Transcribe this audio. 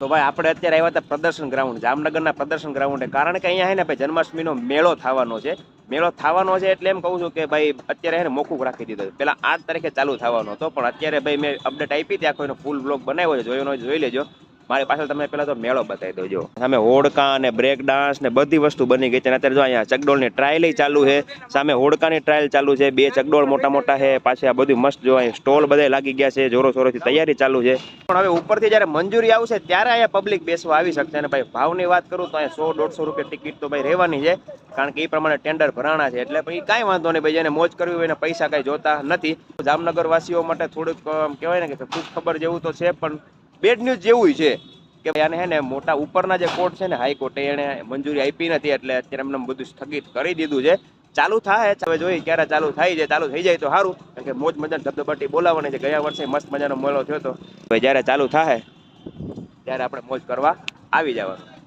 તો ભાઈ, આપણે અત્યારે આવ્યા હતા પ્રદર્શન ગ્રાઉન્ડ, જામનગરના પ્રદર્શન ગ્રાઉન્ડે. કારણ કે અહીંયા હે ને ભાઈ, જન્માષ્ટમીનો મેળો થવાનો છે. મેળો થવાનો છે એટલે એમ કહું છું કે ભાઈ, અત્યારે હે ને મોકૂફ રાખી દીધો પેલા આઠ તારીખે ચાલુ થવાનો હતો, પણ અત્યારે ભાઈ મેં અપડેટ આપી ત્યાં કોઈનો ફૂલ બ્લોગ બનાવ્યો છે. જોયો જોઈ લેજો. મારી પાછળ તમે પહેલાં તો મેળો બતાવી દો, જો. સામે હોડકા અને બ્રેક ડાન્સ ને બધી વસ્તુ બની ગઈ છે. અને અત્યારે જો અહીંયા ચકડોળની ટ્રાયલ ચાલુ છે. સામે હોડકાની ટ્રાયલ ચાલુ છે. બે ચકડોળ મોટા મોટા છે. પાછી આ બધું મસ્ત જો અહીં સ્ટોલ બધા લાગી ગયા છે. જોરો જોરોથી તૈયારી ચાલુ છે. પણ હવે ઉપરથી જ્યારે મંજૂરી આવશે ત્યારે અહીંયા પબ્લિક બેસવા આવી શકશે. અને ભાઈ ભાવની વાત કરું તો અહીંયા સો દોઢસો રૂપિયા ટિકિટ તો ભાઈ રહેવાની છે. કારણ કે એ પ્રમાણે ટેન્ડર ભરાણા છે. એટલે પછી કાંઈ વાંધો નહીં. ભાઈ જેને મોજ કરવી હોય એને પૈસા કાંઈ જોતા નથી. જામનગર વાસીઓ માટે થોડુંક કહેવાય ને કે ખૂબ ખબર જેવું તો છે, પણ બેડ ન્યૂઝ જેવું છે. કે ભાઈ આને હે મોટા ઉપરના જે કોર્ટ છે ને હાઈકોર્ટે એને મંજૂરી આપી નથી, એટલે અત્યારે એમને બધું સ્થગિત કરી દીધું છે. ચાલુ થાય હવે જોઈએ ક્યારે ચાલુ થાય છે ચાલુ થઈ જાય તો સારું. કારણ કે મોજ મજા ધબધબાટી બોલાવવાની છે, ગયા વર્ષે મસ્ત મજાનો મેળો થયો હતો હવે જ્યારે ચાલુ થાય, ત્યારે આપણે મોજ કરવા આવી જવાનું.